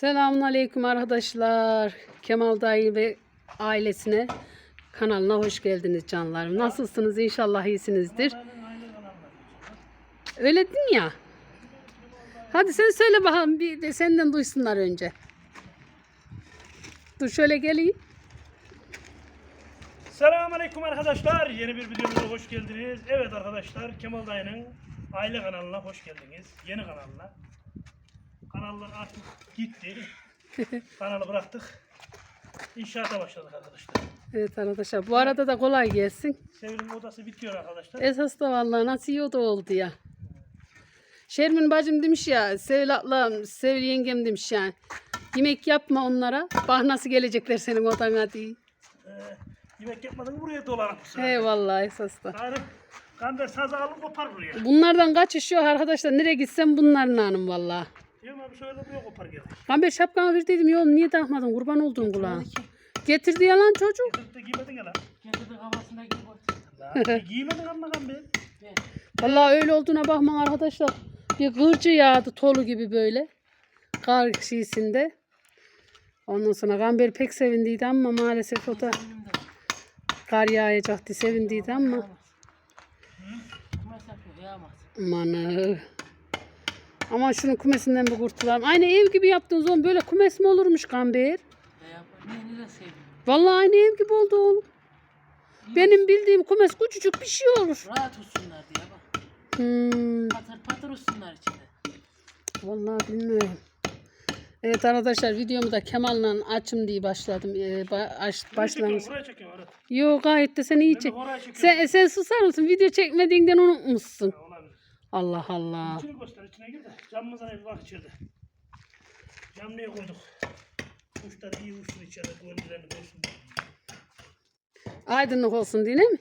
Selamünaleyküm arkadaşlar. Kemal Dayı ve ailesine kanalına hoş geldiniz canlarım. Nasılsınız? İnşallah iyisinizdir. Öyle dedin ya. Hadi sen söyle bakalım bir de senden duysunlar önce. Dur şöyle geleyim. Selamünaleyküm arkadaşlar. Yeni bir videomuza hoş geldiniz. Evet arkadaşlar, Kemal Dayı'nın aile kanalına hoş geldiniz. Yeni kanalına. Kanallar artık gitti. Kanalı bıraktık. İnşaata başladık arkadaşlar. Evet arkadaşlar. Bu arada da kolay gelsin. Sevil'in odası bitiyor arkadaşlar. Esas da vallahi nasıl iyi oda oldu ya. Şermin bacım demiş ya, Sevil ablam, Sevil yengem demiş yani. Yemek yapma onlara. Bak nasıl gelecekler senin odana diye. Ee, yemek yapmadın buraya dolanıp. He vallahi esas da. Gayrı Gamber sazı alıp kopar buraya. Bunlardan kaçış yok arkadaşlar. Nereye gitsem bunların hanım vallahi. Diyorum abi şöyle buraya kopar gelir. Ben bir şapkanı ver dedim. Yok niye takmadın? Kurban oldun kulağına. Getirdi yalan çocuk. Getirip de giymedin ya lan. Getirdi kafasına gibi Lan giymedin ama Gamber. Vallahi öyle olduğuna bakma arkadaşlar. Bir gırcı yağdı tolu gibi böyle. Kar şiisinde. Ondan sonra Gamber pek sevindiydi ama maalesef o da kar yağacaktı sevindiydi ama. Aman Ama şunun kumesinden bir kurtulalım. Aynı ev gibi yaptığın zaman böyle kumes mi olurmuş Gamber? Ya? Vallahi aynı ev gibi oldu oğlum. Benim bildiğim kumes küçücük bir şey olur. Rahat uçsunlar diye bak. Hmm, Patır patır uçsunlar içinde. vallahi bilmiyorum. Evet arkadaşlar videomu da Kemal'la açım diye başladım. Ee, ba- aç, başlamış. Yok gayet de sen iyi çek. oraya çekiyorum. Sen, sen susar mısın? Video çekmediğinden unutmuşsun. Olabilir. Allah Allah. İçini göster, içine gir de. Camımıza bir bak içeride. Cam niye koyduk? Kuşlar iyi uçsun içeride, gönüllerini koysun. Aydınlık olsun diye mi?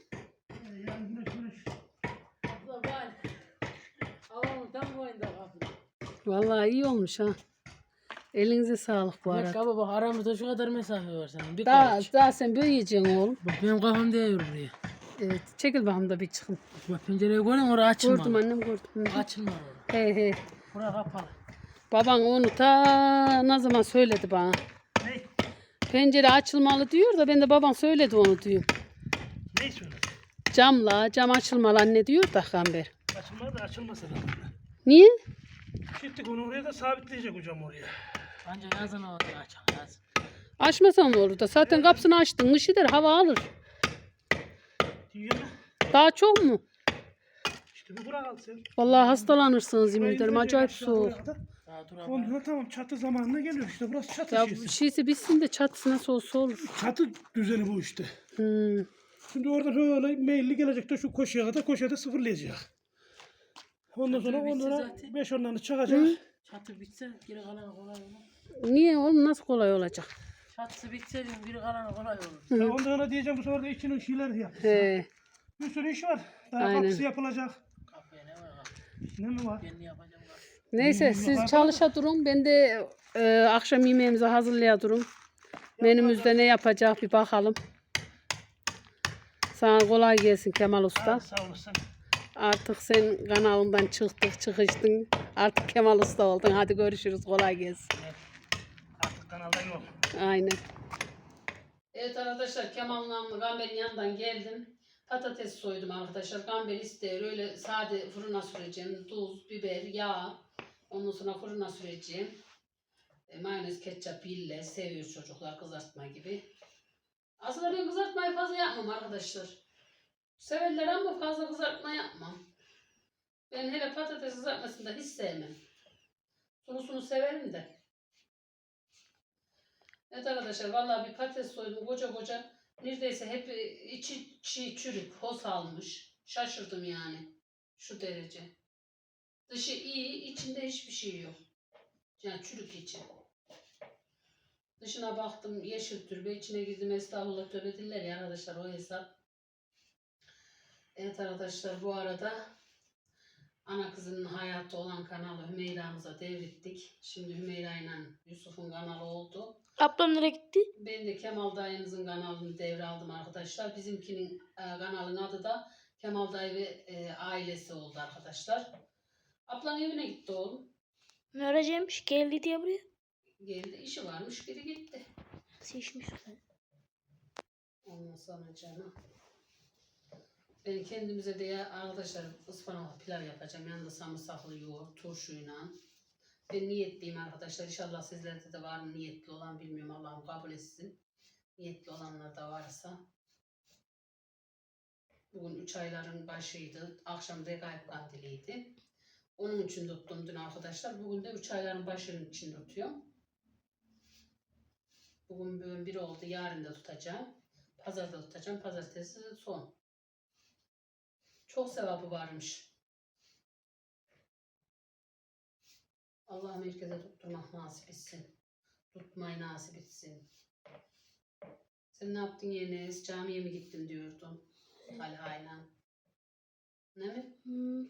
Boyunda kapı. Vallahi iyi olmuş ha. Elinize sağlık bu arada. kaba bak aramızda şu kadar mesafe var senin. Bir Daha, kulaç. daha sen büyüyeceksin oğlum. Bak benim kafam değiyor buraya. Evet. Çekil bakalım da bir çıkın. Bak pencereyi görün orası açılmadı. Gördüm annem gördüm. Hı. Açılmadı orası. He he. Bura kapalı. Baban onu ta ne zaman söyledi bana. Ne? Pencere açılmalı diyor da ben de baban söyledi onu diyorum. Ne söyledi? Camla cam açılmalı anne diyor da Gamber. Açılmadı da açılmasa da. Niye? Gittik onu oraya da sabitleyecek hocam oraya. Ancak yazın o açan yazın. Açmasan ne olur da zaten kapısını açtın ışıdır hava alır. Diyor. Daha çok mu? İşte bir bırak al sen. Vallahi hastalanırsınız yemin ederim acayip aşağı soğuk. Ondan tamam çatı zamanına geliyor işte burası çatı Ya şeysi. bir şeysi bitsin de çatısına soğusa olur. Çatı düzeni bu işte. Hmm. Şimdi oradan öyle meyilli gelecek de şu koşuya kadar koşuya da sıfırlayacak. Ondan sonra Çatı bitse onlara zaten. 5 onlarını çakacak. Çatı bitse geri kalanı kolay olur. Niye oğlum nasıl kolay olacak? Çatısı bitse diyorum geri kalanı kolay olur. Ya ondan sonra diyeceğim bu sefer de içinin şeyleri yap. He. Bir sürü iş var. Daha Aynen. kapısı yapılacak. Kapıya ne var? Ne mi var? Ben ne yapacağım kapı? Neyse siz çalışa durun. Ben de e, akşam yemeğimizi hazırlaya durun. Menümüzde ne yapacak bir bakalım. Sana kolay gelsin Kemal Usta. Sağ olasın. Artık sen kanalından çıktık çıkıştın. Artık Kemal Usta oldun. Hadi görüşürüz. Kolay gelsin. Aynen. Evet arkadaşlar Kemal'la Gamber'in yanından geldim. Patates soydum arkadaşlar. Gamber ister öyle sade fırına süreceğim. Tuz, biber, yağ. Ondan sonra fırına süreceğim. E, mayonez, ketçap, ille seviyor çocuklar kızartma gibi. Aslında ben kızartmayı fazla yapmam arkadaşlar. Severler ama fazla kızartma yapmam. Ben hele patates kızartmasını da hiç sevmem. Sunusunu severim de. Evet arkadaşlar vallahi bir patates soydum koca koca. Neredeyse hep e, içi çiğ çürük, hos almış. Şaşırdım yani. Şu derece. Dışı iyi, içinde hiçbir şey yok. Yani çürük içi. Dışına baktım yeşil türbe, içine girdim estağfurullah tövbe diller ya arkadaşlar o hesap. Evet arkadaşlar bu arada ana kızının hayatı olan kanalı Hümeyra'mıza devrettik. Şimdi Hümeyra ile Yusuf'un kanalı oldu. Ablam nereye gitti? Ben de Kemal dayımızın kanalını devraldım arkadaşlar. Bizimkinin e, kanalın adı da Kemal dayı ve e, ailesi oldu arkadaşlar. Ablan evine gitti oğlum. Ne arayacakmış? Geldi diye buraya. Geldi işi varmış geri gitti. Seçmiş ben. Ondan sonra canım. Ben kendimize de ya arkadaşlar ıspanaklı pilav yapacağım. Yanında sarımsaklı yoğurt, turşuyla. Ben niyetliyim arkadaşlar. İnşallah sizlerde de var niyetli olan bilmiyorum. Allah'ım kabul etsin. Niyetli olanlar da varsa. Bugün üç ayların başıydı. Akşam regaib kandiliydi. Onun için tuttum dün arkadaşlar. Bugün de üç ayların başının için tutuyorum. Bugün bugün bir oldu. Yarın da tutacağım. Pazarda tutacağım. Pazartesi son. Çok sevabı varmış. Allah'ım herkese tutturmak nasip etsin. Tutmayı nasip etsin. Sen ne yaptın Enes? Camiye mi gittin diyordun. Talha'yla. Ne mi? Hmm.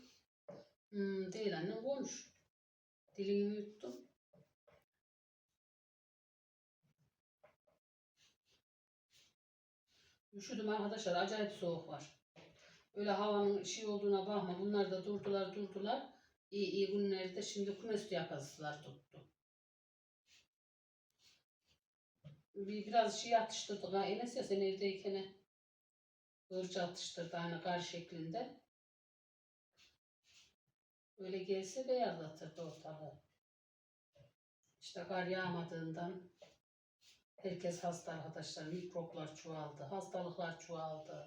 Hmm, değil annem konuş. Dilini yuttum. Üşüdüm arkadaşlar. Acayip soğuk var. Öyle havanın şey olduğuna bakma. Bunlar da durdular durdular. İyi iyi günlerde şimdi kumes yakasılar tuttu. Bir, biraz şey atıştırdık ha. Enes ya sen evdeyken hırcı atıştırdı hani kar şeklinde. Öyle gelse beyazlatırdı ortalığı. İşte kar yağmadığından herkes hasta arkadaşlar. Mikroplar çoğaldı. Hastalıklar çoğaldı.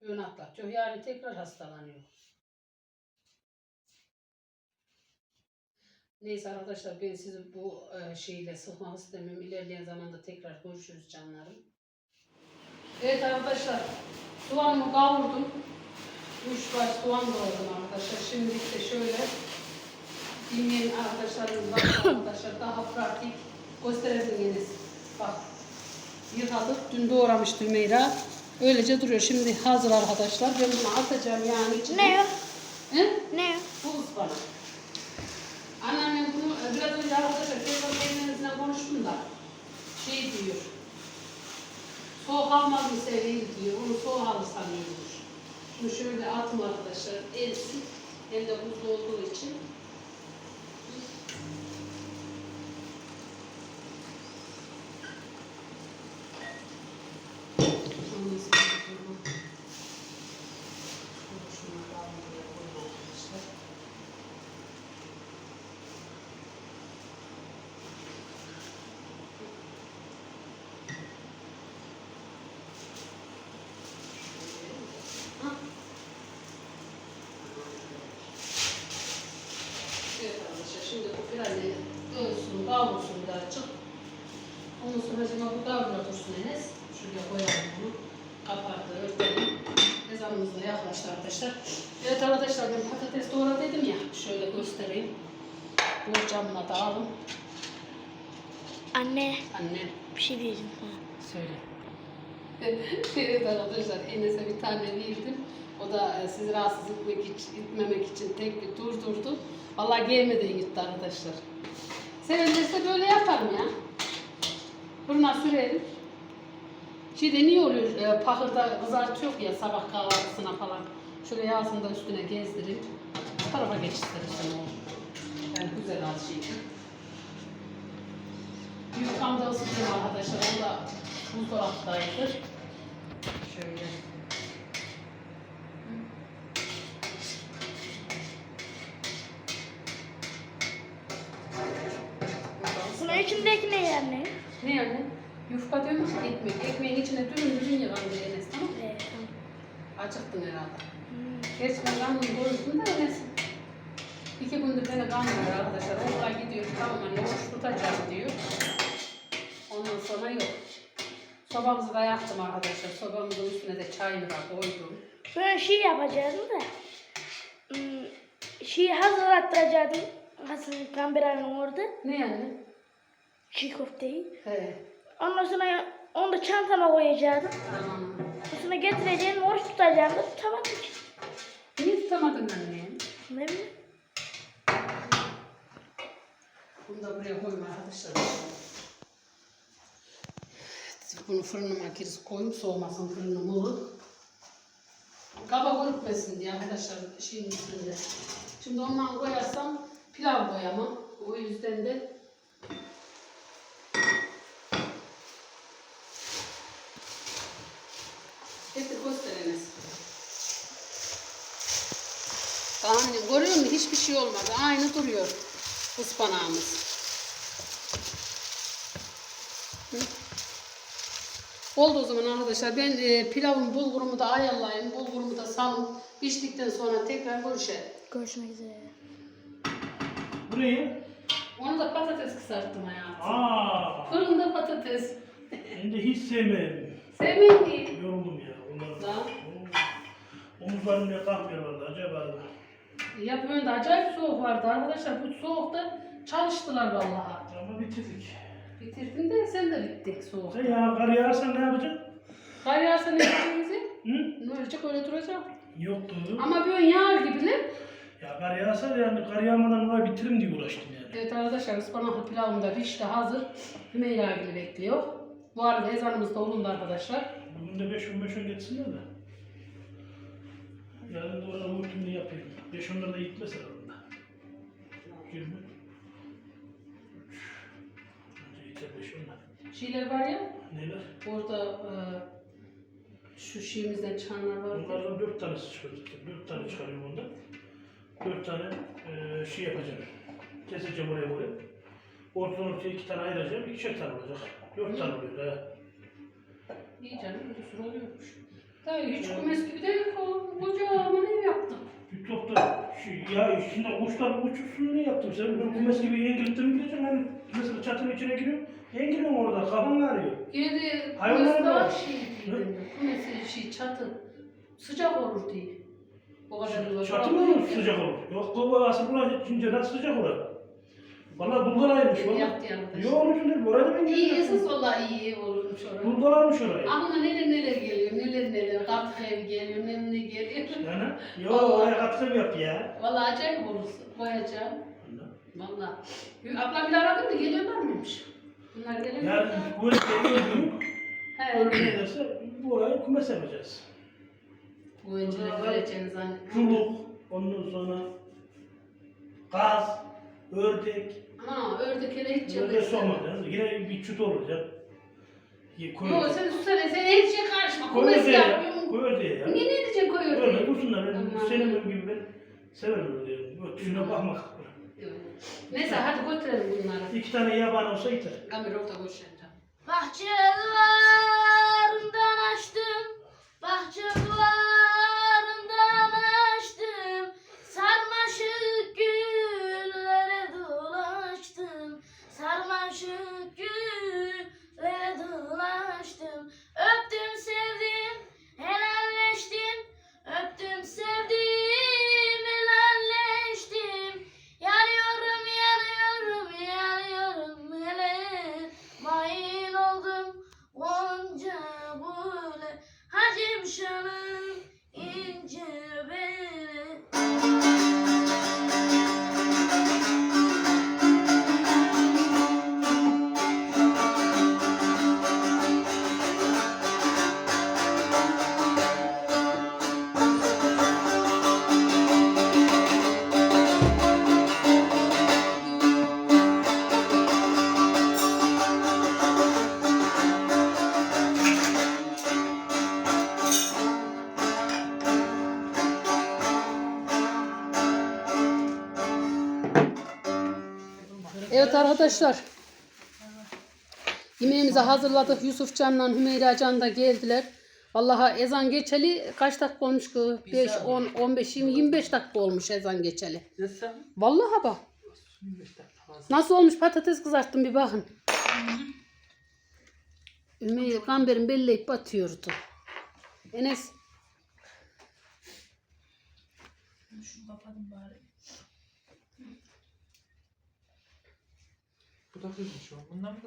Ön atlatıyor. Yani tekrar hastalanıyor. Neyse arkadaşlar ben sizi bu e, şeyle sıkmak istemiyorum. İlerleyen zamanda tekrar görüşürüz canlarım. Evet arkadaşlar soğanımı kavurdum. Üç baş soğan doğradım arkadaşlar. Şimdi işte şöyle bilmeyen arkadaşlarımız var arkadaşlar daha pratik gösterebilirsiniz. Bak yıkadık. Dün doğramıştı Meyra. Öylece duruyor. Şimdi hazır arkadaşlar. Ben bunu atacağım yani içine. Ne o? He? Ne? Bu ıspanak. Anneannem bunu e, biraz önce arkadaşlar telefon yayınlarınızla konuştum da şey diyor. Soğuk almaz mı seveyim diyor. Onu soğuk iyi olur. Şunu şöyle atma arkadaşlar. Erisin. Hem de buzlu olduğu için. Ondan sonra bunu şunu da buraya koyalım arkadaşlar. Evet arkadaşlar şimdi bu pirani ölsün, kavrulsun birazcık. Şimdi bu kavrula dursun Enes. Şuraya koyalım bunu. Kapağı da örtelim. Ezanımız da yaklaştı arkadaşlar. Evet arkadaşlar ben patates doğradıydım ya. Şöyle göstereyim. Bu camına da alın. Anne Annem bir şey diyeceğim sana. söyle. evet arkadaşlar Enes'e bir tane verdim. O da e, sizi rahatsız etmek için, etmemek için tek bir durdurdu. Vallahi gelmeden gitti arkadaşlar. Sevenlerse böyle yaparım ya. Fırına sürelim. Şeyde niye oluyor? E, pahırda kızartıyor ya sabah kahvaltısına falan. Şöyle yağsını da üstüne gezdirip bu tarafa geçtirirsin o. Yani güzel az şey. Yufkamda ısıtıyorum arkadaşlar. O da buzdolaptaydı. Şöyle. Bunun içindeki ne yani? Ne yani? Yufka diyorum ki ekmek. Ekmeğin içine dürüm dürüm yıkandı Enes tamam mı? Evet. Acıktın herhalde. Hmm. Gerçi ben karnımı doyurdum da Enes. İki gündür beni kanmıyor arkadaşlar. Okula gidiyor tamam hani oruç tutacağım diyor. Ondan sonra yok. Sobamızı da yaktım arkadaşlar. Sobamızın üstüne de çayını da koydum. Sonra şey yapacaktım da. Hmm, şeyi hazırlattıracaktım. Gamber abinin orada. Ne yani? Çiğ köfteyi. He. Ondan sonra onu da çantama koyacaktım. Tamam. Sonra getireceğim, oruç tutacaktım. Tamam ki. Niye tutamadın anne? Ne bileyim. Bunu da buraya koyma arkadaşlar. Bunu fırınıma giriz koyayım soğumasın fırınım olur. Kaba görükmesin diye arkadaşlar şeyin üstünde. Şimdi ondan koyarsam pilav koyamam. O yüzden de hiçbir şey olmadı. Aynı duruyor ıspanağımız. Hı. Oldu o zaman arkadaşlar. Ben e, pilavın bulgurumu da ayarlayayım. Bulgurumu da salın. Piştikten sonra tekrar görüşelim. Görüşmek üzere. Burayı. Onu da patates kızarttım hayatım. Aa. Fırında patates. Ben de hiç sevmem. Sevmeyin ki. Yoruldum ya. Onları. Da. Omuzlarım ya kalkmıyor vallahi. Acaba da. Yapıyorsun da acayip soğuk vardı arkadaşlar. Bu soğukta çalıştılar vallahi. Ama bitirdik. Bitirdin de sen de bittik soğuk. Ya kar yağarsa ne yapacaksın? Kar yağarsa ne yapacağımızı? Hı? Ne olacak öyle duracak. Yoktu. Ama böyle yağar gibi ne? Ya kar yağsa yani kar yağmadan orayı bitiririm diye uğraştım yani. Evet arkadaşlar ıspanaklı pilavım da pişti hazır. Hümeyra gibi bekliyor. Bu arada ezanımız da olundu arkadaşlar. Bugün de 5 15 on geçsinler de. Yarın da orada rutinini yapayım. 5 onları da gitmez herhalde. 20. Önce yeter 5 onlar. Şeyler var ya Neler? orada e, şu şeyimizden çanlar var. Onlardan 4 tanesi çıkardık. 4 tane çıkarıyorum ondan. 4 tane eee şey yapacağım. Keseceğim oraya buraya. Ortadan ortaya 2 tane ayıracağım. 2'şer tane olacak. 4 tane oluyor. He. İyi canım bir sürü oluyormuş. Tabii hiç kumes gibi değil ko- kocaman ev yaptım. Bir topta şey, ya şimdi kuşlar uçursun ne yaptım sen? Ben kumes gibi engelittim mi gideceğim ben mesela çatının içine giriyorum. Engeliyorum orada kafam ağrıyor. Yine de Hayvanlar kumes daha var. şey değil. Şey çatı sıcak olur diye. O kadar da Çatı mı sıcak olur? Yok baba asıl burası çünkü nasıl sıcak olur? Valla bulgalaymış valla. Yaptı. Yok onun için değil. Orada ben İyi geliyorum. esas vallahi iyi olurmuş orası. Bulgalaymış orayı. Aklıma neler neler geliyor, neler neler, katkı ev geliyor, ne geliyor. Yani yok oraya katkım yap ya. Vallahi acayip olursun, koyacağım. Vallahi. Ablam bile aradı mı, geliyorlar mıymış? Bunlar gelemiyor. Ya bu geliyor He, Öyle bu orayı kumes yapacağız. bu önceden göreceğini zannettim. Çuluk, ondan sonra gaz, ördek, Ha, ördek hele hiç ördek yapıyorsun. Yine bir çut Koy Yok sen susana, sen her şeye karışma. Koy ördeğe ya. Koy ördeğe ya. Niye ne diyeceksin koy Öyle ördeği? dursunlar. Senin gibi ben severim öyle. Yok, Şuna bakmak. Neyse hadi götürelim bunları. İki tane yaban olsa yeter. Kamera orada koşacağım. Bahçelerden açtım, bahçe Hacim Evet arkadaşlar. Yemeğimizi hazırladık. Yusuf Can'la Hümeyra Can da geldiler. Vallahi ezan geçeli kaç dakika olmuş ki? 5, 10, 15, 20, 25 dakika olmuş ezan geçeli. Vallahi bak. Nasıl olmuş patates kızarttım bir bakın. Hümeyra gamberin belleyip batıyordu. Enes. Bu da kızmış o. Bundan mı?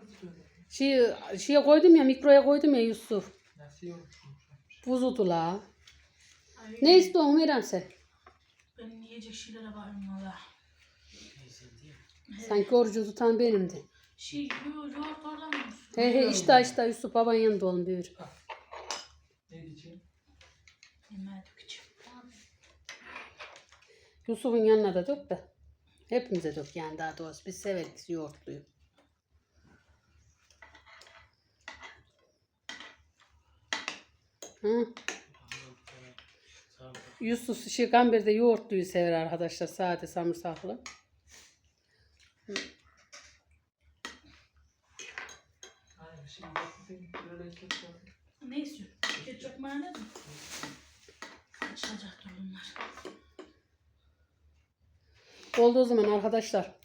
Şey, şeye koydum ya mikroya koydum ya Yusuf. Nasıl yormuş? Buzudu la. Ne istiyorsun Hümeyra sen? Benim yiyecek şeylere varım valla. Sanki orucu tutan benimdi. Şey yoğurt yoğurt oradan mı? He he işte işte Yusuf baban yanında olun büyür. Ne diyeceğim? Yemeğe dökeceğim. Yusuf'un yanına da dök de. Hepimize dök yani daha doğrusu. Biz severiz yoğurtluyu. Hı. Yusuf şey Gamber de yoğurtluyu sever arkadaşlar. Sade. Böyle ketçap. Ne istiyorsun? Ketçap mayonez mi? Açılacaktır bunlar. Oldu o zaman arkadaşlar.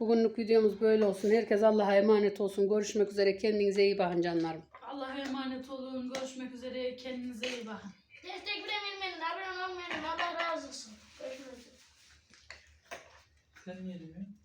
Bugünlük videomuz böyle olsun. Herkes Allah'a emanet olsun. Görüşmek üzere. Kendinize iyi bakın canlarım. Görüşmek üzere. Kendinize iyi bakın. Destek veremeyin, abone olmayın. Allah razı olsun. Görüşmek üzere. Sen niye demiyorsun?